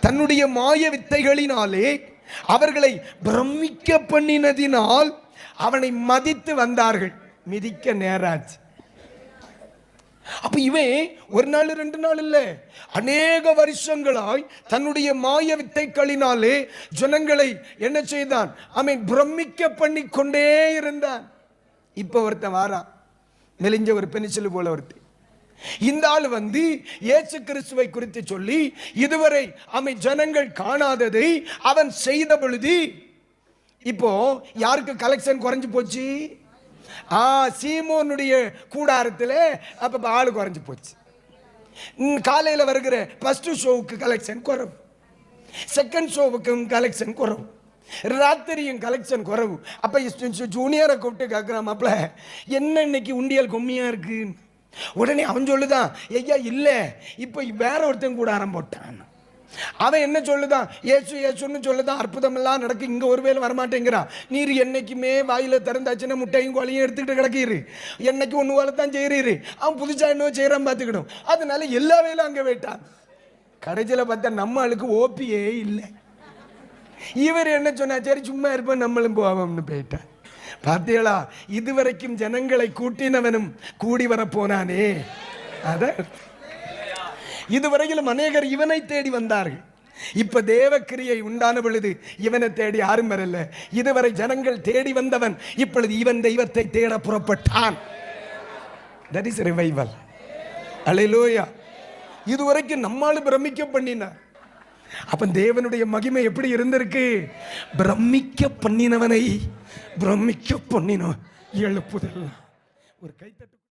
தன்னுடைய மாய வித்தைகளினாலே அவர்களை பிரமிக்க பண்ணினதினால் அவனை மதித்து வந்தார்கள். மிதிக்க நேராச்சு. அப்ப இவன் ஒரு நாள் ரெண்டு நாள் இல்ல. அநேக வருஷங்களாய் தன்னுடைய மாய வித்தைகளினாலே ஜனங்களை என்ன செய்தான்? அவன் பிரமிக்க பண்ணி கொண்டே இருந்தான். இப்ப ஒருத்தன் வாரான். மெலிஞ்ச ஒரு பெனிசில் போல ஒருத்தன் இந்த ஆள் வந்து இயேசு கிறிஸ்துவை குறித்து சொல்லி இதுவரை அமை ஜனங்கள் காணாததை அவன் செய்த பொழுது இப்போ யாருக்கு கலெக்ஷன் குறைஞ்சு போச்சு? ஆ சீமோனுடைய கூடாரத்தில் அப்போ ஆள் குறைஞ்சு போச்சு. காலையில் வருகிற ஃபஸ்ட்டு ஷோவுக்கு கலெக்ஷன் குறவு. செகண்ட் ஷோவுக்கும் கலெக்ஷன் குறவு. ராத்திரியும் கலெக்ஷன் குறவு. அப்போ ஜூனியரை கூப்பிட்டு கேட்குறான் மாப்பிள்ள என்ன இன்னைக்கு உண்டியல் கம்மியாக இருக்குன்னு உடனே அவன் சொல்லுதான் ஐயா இல்லை இப்போ வேற ஒருத்தன் கூடாரம் ஆரம்பிட்டான் அவன் என்ன சொல்லுதான் ஏசு ஏசுன்னு சொல்லுதான் அற்புதம் எல்லாம் நடக்கு இங்க ஒருவேளை வரமாட்டேங்கிறான். நீர் என்னைக்குமே வாயில திறந்தாச்சுன்னா முட்டையும் கோழியும் எடுத்துக்கிட்டு கிடக்கிறீரு என்னைக்கு ஒன்று வேலை தான் செய்கிறீரு அவன் புதுசா இன்னும் செய்கிறான் பார்த்துக்கணும் அதனால எல்லா வேலையும் அங்கே போயிட்டான். கடைசியில் பார்த்தா நம்ம ஆளுக்கு ஓபியே இல்லை. இவர் என்ன சொன்னா சரி சும்மா இருப்போம் நம்மளும் போவோம்னு போயிட்டான் பார்த்தீங்களா இதுவரைக்கும் ஜனங்களை கூட்டினவனும் கூடி வரப்போனானே. அத இதுவரையிலும் அநேகர் இவனை தேடி வந்தார்கள். இப்ப தேவக்கிரியை உண்டான பொழுது இவனை தேடி யாரும் வரல. இதுவரை ஜனங்கள் தேடி வந்தவன் இப்பொழுது இவன் தெய்வத்தை தேட புறப்பட்டான். தட் இஸ் ரிவைவல் அலையிலோயா இதுவரைக்கும் நம்மால் பிரமிக்க பண்ணினார். அப்ப தேவனுடைய மகிமை எப்படி இருந்திருக்கு? பிரமிக்க பண்ணினவனை பிரமிக்க பண்ணினோம் எழுப்புதல். ஒரு கைத்தட்டு